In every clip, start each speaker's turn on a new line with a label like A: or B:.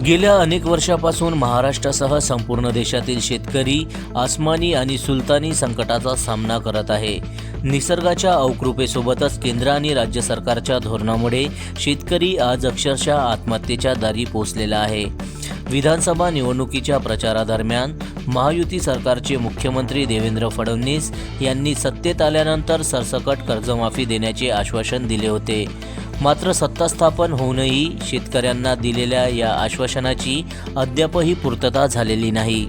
A: गेल्या अनेक वर्षापासून महाराष्ट्रासह संपूर्ण देशातील शेतकरी आसमानी आणि सुलतानी संकटाचा सामना करत आहे. निसर्गाच्या अवकृपेसोबतच केंद्र आणि राज्य सरकारच्या धोरणामुळे शेतकरी आज अक्षरशः आत्महत्येच्या दारी पोचलेला आहे. विधानसभा निवडणुकीच्या प्रचारादरम्यान महायुती सरकारचे मुख्यमंत्री देवेंद्र फडणवीस यांनी सत्तेत आल्यानंतर सरसकट कर्जमाफी देण्याचे आश्वासन दिले होते. मात्र सत्ता स्थापन होऊनही शेतकऱ्यांना दिलेल्या या आश्वासनाची अद्यापही पूर्तता झालेली नाही.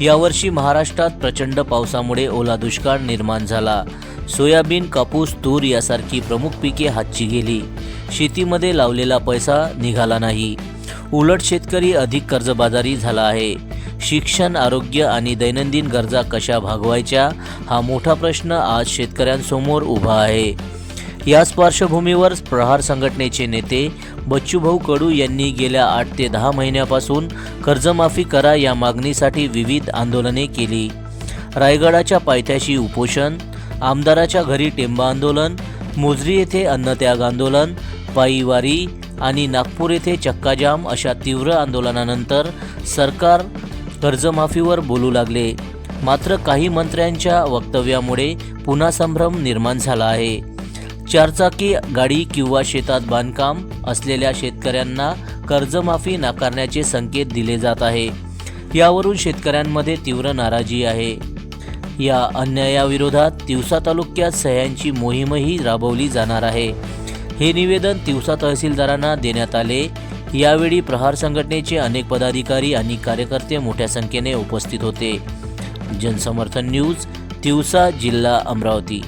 A: यावर्षी महाराष्ट्रात प्रचंड पावसामुळे ओला दुष्काळ निर्माण झाला. सोयाबीन कापूस तूर यासारखी प्रमुख पिके हातची गेली. शेतीमध्ये लावलेला पैसा निघाला नाही. उलट शेतकरी अधिक कर्जबाजारी झाला आहे. शिक्षण आरोग्य आणि दैनंदिन गरजा कशा भागवायच्या हा मोठा प्रश्न आज शेतकऱ्यांसमोर उभा आहे. याच पार्श्वभूमीवर प्रहार संघटनेचे नेते बच्चूभाऊ कडू यांनी गेल्या आठ ते दहा महिन्यापासून कर्जमाफी करा या मागणीसाठी विविध आंदोलने केली. रायगडाच्या पायथ्याशी उपोषण आमदाराच्या घरी टेंबा आंदोलन मोजरी येथे अन्नत्याग आंदोलन पायीवारी आणि नागपूर येथे चक्काजाम अशा तीव्र आंदोलनानंतर सरकार कर्जमाफीवर बोलू लागले. मात्र काही मंत्र्यांच्या वक्तव्यामुळे पुन्हा संभ्रम निर्माण झाला आहे. चारचाकी गाडी किंवा शेतात बांधकाम असलेल्या शेतकऱ्यांना कर्जमाफी नाकारण्याचे संकेत दिले जात आहे. यावरून शेतकऱ्यांमध्ये तीव्र नाराजी आहे. या अन्यायाविरोधात तिवसा तालुक्यात सह्यांची मोहीमही राबवली जाणार आहे. हे निवेदन तिवसा तहसीलदारांना देण्यात आले. यावेळी प्रहार संघटनेचे अनेक पदाधिकारी आणि कार्यकर्ते मोठ्या संख्येने उपस्थित होते. जनसमर्थन न्यूज तिवसा जिल्हा अमरावती.